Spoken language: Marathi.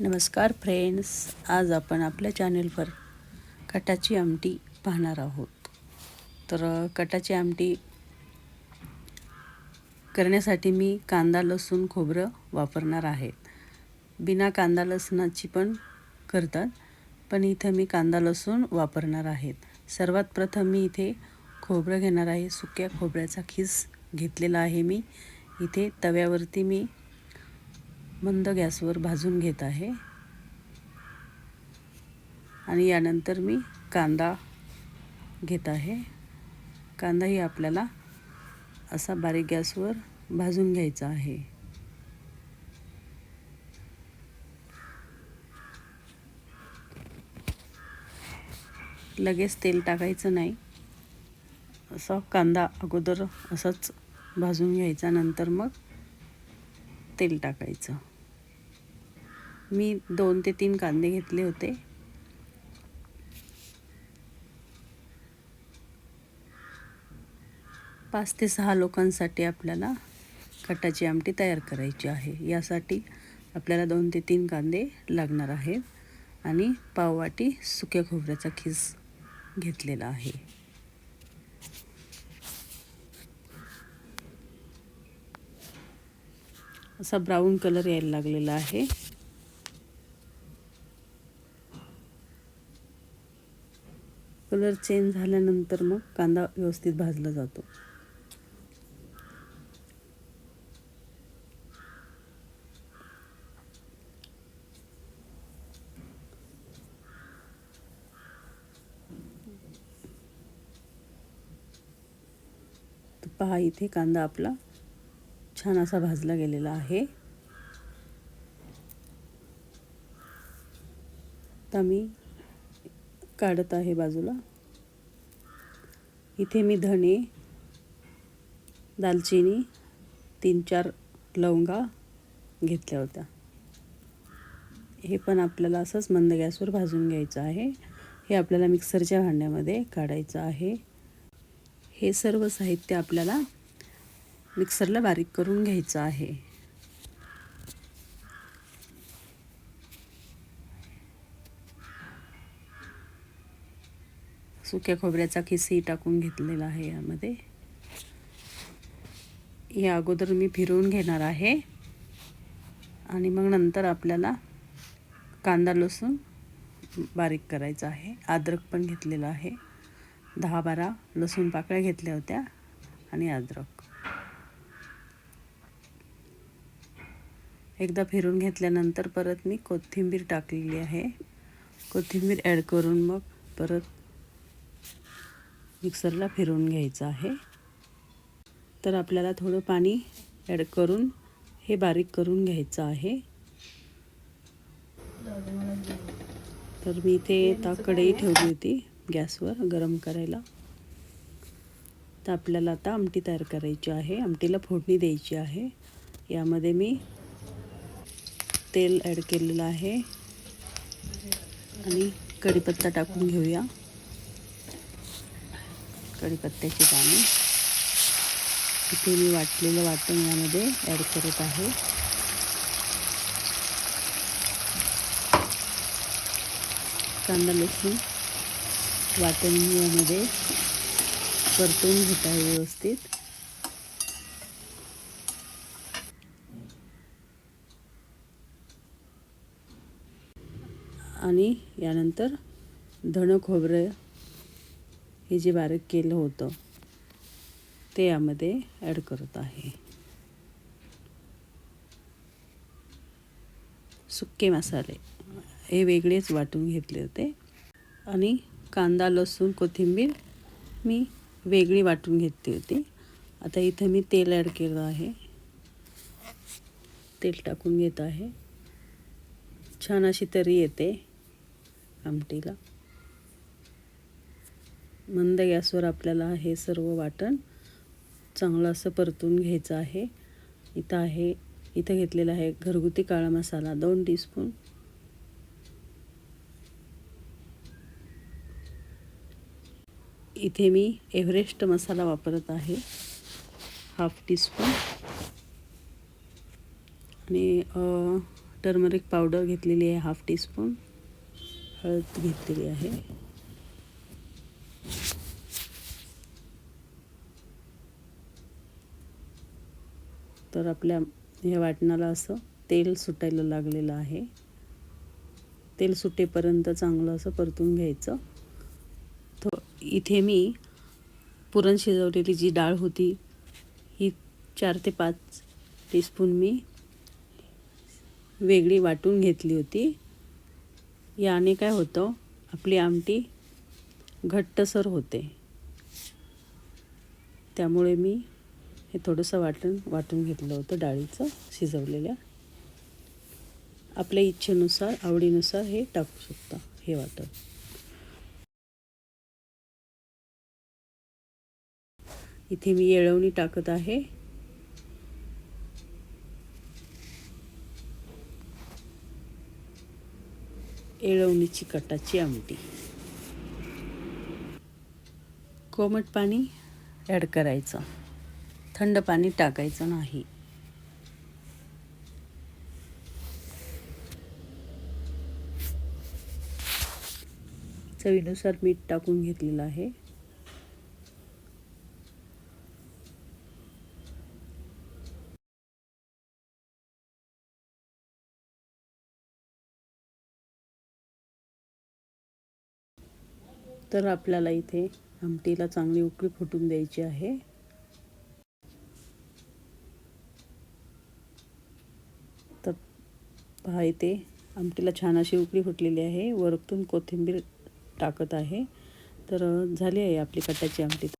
नमस्कार फ्रेंड्स आज आपण आपल्या चॅनेलवर कटाची आमटी पाहणार आहोत. तर कटाची आमटी करण्यासाठी मी कांदा लसूण खोबरं वापरणार आहेत बिना कांदा लसणाची पण करतात पण इथं मी कांदा लसूण वापरणार आहेत सर्वात प्रथम मी इथे खोबरं घेणार आहे. सुक्या खोबऱ्याचा खीस घेतलेला आहे मी. इथे तव्यावरती मी मंद गॅसवर भाजून घेत आहे. आणि यानंतर मी कांदा घेत आहे. कांदाही आपल्याला असा बारीक गॅसवर भाजून घ्यायचा आहे. लगेच तेल टाकायचं नाही. असा कांदा अगोदर असाच भाजून घ्यायचा नंतर मग तेल टाकायचं. मी दोन ते तीन कांदे घेतले होते. पाच ते सहा लोकांसाठी आपल्याला कटाची आमटी तयार करायची आहे. यासाठी आपल्याला दोन ते तीन कांदे लागणार आहेत आणि पाववाटी सुक्या खोबऱ्याचा खीस घेतलेला आहे. असा ब्राऊन कलर यायला लागलेला आहे. कलर चेंज झाल्यानंतर मग कांदा व्यवस्थित भाजला जातो. तर पहा इथे कांदा आपला छान असा भाजला गेलेला आहे. आता मी काढत आहे बाजूला. इथे मी धणे दालचिनी तीन चार लवंगा घेतल्या होत्या. हे पण आपल्याला असंच मंद गॅसवर भाजून घ्यायचं आहे. हे आपल्याला मिक्सरच्या भांड्यामध्ये काढायचं आहे. हे सर्व साहित्य आपल्याला मिक्सरला बारीक करून घ्यायचं आहे. सुक्या खोबऱ्याचा खिसही टाकून घेतलेला आहे यामध्ये. या अगोदर मी फिरवून घेणार आहे. आणि मग नंतर आपल्याला कांदा लसूण बारीक करायचा आहे. अद्रक पण घेतलेलं आहे. दहा बारा लसूण पाकळ्या घेतल्या होत्या आणि अद्रक. एकदा फिरून घेतल्यानंतर परत मी कोथिंबीर टाकलेली आहे. कोथिंबीर ॲड करून मग परत मिक्सरला फिरवून घ्यायचं आहे. तर आपल्याला थोडं पाणी ॲड करून हे बारीक करून घ्यायचं आहे. तर मी ते आता कढई ठेवली होती गॅसवर गरम करायला. तर आपल्याला आता आमटी तयार करायची आहे. आमटीला फोडणी द्यायची आहे. यामध्ये मी तेल ॲड केलेलं आहे. आणि कढीपत्ता टाकून घेऊया. कढीपत्त्याची दाणे. इथे मी वाटलेलं वाटण यामध्ये ॲड करत आहे. कांदा लसूण वाटण यामध्ये परतून घेत आहे व्यवस्थित. आणि यानंतर धणं खोबरं हे जे बारीक केलं होतं ते यामध्ये ॲड करत आहे. सुके मसाले. हे वेगळेच वाटून घेतले होते. आणि कांदा लसूण कोथिंबीर मी वेगळी वाटून घेतली होती. आता इथं मी तेल ॲड केलं आहे. तेल टाकून घेत आहे. छान अशी तरी येते आमटीला. मंद गॅसवर आपल्याला हे सर्व वाटण चांगलं असं परतून घ्यायचं आहे. इथं आहे इथं घेतलेला आहे घरगुती काळा मसाला दोन टीस्पून इथे मी एव्हरेस्ट मसाला वापरत आहे हाफ टीस्पून आणि टर्मरिक पावडर घेतलेली आहे हाफ टीस्पून हळद घेतलेली आहे. तर आपल्या ह्या वाटणाला असं तेल सुटायला लागलेलं आहे. तेल सुटेपर्यंत चांगलं असं परतून घ्यायचं. तो इथे मी पुरण शिजवलेली जी डाळ होती ही चार ते पाच टीस्पून मी वेगळी वाटून घेतली होती. याने काय होतं आपली आमटी घट्टसर होते. त्यामुळे मी हे थोडंसं वाटण वाटून घेतलं होतं डाळीचं शिजवलेल्या. आपल्या इच्छेनुसार आवडीनुसार हे टाकू शकता हे वाटण. इथे मी येळवणी टाकत आहे. येळवणीची कटाची आमटी. कोमट पाणी ॲड करायचं. थंड पाणी टाकायचं नाही. चवीनुसार मीठ टाकून घेतलेलं आहे. तर आपल्याला इथे आमटीला चांगली उकळी फुटून द्यायची आहे. तर पहा इथे आमटीला छान अशी उकळी फुटलेली आहे. वरतून कोथिंबीर टाकत आहे. तर झाली आहे आपली कटाची आमटी.